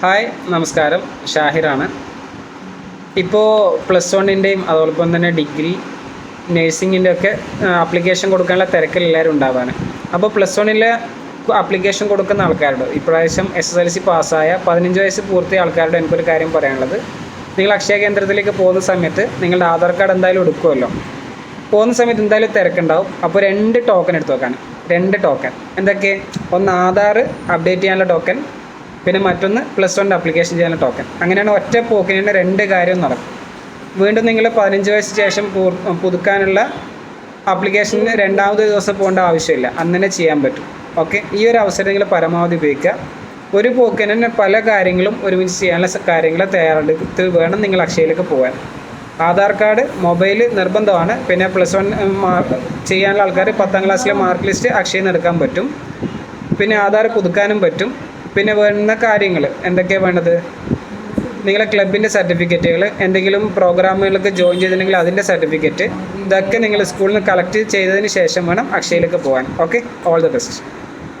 Hi നമസ്കാരം. ഷാഹിറാണ്. ഇപ്പോൾ plus വണ്ണിന്റെയും അതോടൊപ്പം തന്നെ ഡിഗ്രി നേഴ്സിങ്ങിന്റെ ഒക്കെ ആപ്ലിക്കേഷൻ കൊടുക്കാനുള്ള തിരക്കിൽ എല്ലാവരും ഉണ്ടാവാണ്. അപ്പോൾ പ്ലസ് വണ്ണിലെ ആപ്ലിക്കേഷൻ കൊടുക്കുന്ന ആൾക്കാരോട് ഇപ്രാവശ്യം എസ് എസ് എൽ സി പാസ്സായ പതിനഞ്ച് വയസ്സ് പൂർത്തിയ ആൾക്കാരുടെ എനിക്കൊരു കാര്യം പറയാനുള്ളത്. നിങ്ങൾ അക്ഷയ കേന്ദ്രത്തിലേക്ക് പോകുന്ന സമയത്ത് നിങ്ങളുടെ ആധാർ കാർഡ് എന്തായാലും എടുക്കുമല്ലോ പോകുന്ന സമയത്ത് എന്തായാലും തിരക്കുണ്ടാവും. അപ്പോൾ രണ്ട് ടോക്കൺ എടുത്ത് വെക്കാൻ രണ്ട് ടോക്കൺ എന്തൊക്കെ? ഒന്ന് ആധാർ അപ്ഡേറ്റ് ചെയ്യാനുള്ള ടോക്കൺ പിന്നെ മറ്റൊന്ന് പ്ലസ് വണ്ണിന്റെ അപ്ലിക്കേഷൻ ചെയ്യുന്ന ടോക്കൺ അങ്ങനെയാണ് ഒറ്റ പോക്കിന് രണ്ട് കാര്യം നടക്കും. വീണ്ടും നിങ്ങൾ പതിനഞ്ച് വയസ്സ് ശേഷം പുതുക്കാനുള്ള അപ്ലിക്കേഷന് രണ്ടാമത് ദിവസം പോകേണ്ട ആവശ്യമില്ല. അന്ന് ചെയ്യാൻ പറ്റും. ഓക്കെ ഈ ഒരു അവസരം നിങ്ങൾ പരമാവധി ഉപയോഗിക്കുക. ഒരു പോക്കിന് തന്നെ പല കാര്യങ്ങളും ഒരുമിച്ച് ചെയ്യാനുള്ള കാര്യങ്ങൾ തയ്യാറെടുത്ത് വേണം നിങ്ങൾ അക്ഷയയിലേക്ക് പോകാൻ. ആധാർ കാർഡ് മൊബൈൽ നിർബന്ധമാണ്. പിന്നെ പ്ലസ് വൺ ചെയ്യാനുള്ള ആൾക്കാർ പത്താം ക്ലാസ്സിലെ മാർക്ക് ലിസ്റ്റ് അക്ഷയിൽ നിന്ന് എടുക്കാൻ പറ്റും. പിന്നെ ആധാർ പുതുക്കാനും പറ്റും. പിന്നെ വേണ്ട കാര്യങ്ങൾ എന്തൊക്കെയാണ് വേണ്ടത്? നിങ്ങളെ ക്ലബിന്റെ സർട്ടിഫിക്കറ്റുകൾ എന്തെങ്കിലും പ്രോഗ്രാമുകളൊക്കെ ജോയിൻ ചെയ്തിട്ടുണ്ടെങ്കിൽ അതിന്റെ സർട്ടിഫിക്കറ്റ് ഇതൊക്കെ നിങ്ങൾ സ്കൂളിൽ നിന്ന് കളക്ട് ചെയ്തതിന് ശേഷം വേണം അക്ഷയയിലേക്ക് പോകാൻ ഓക്കെ ഓൾ ദ ബെസ്റ്റ്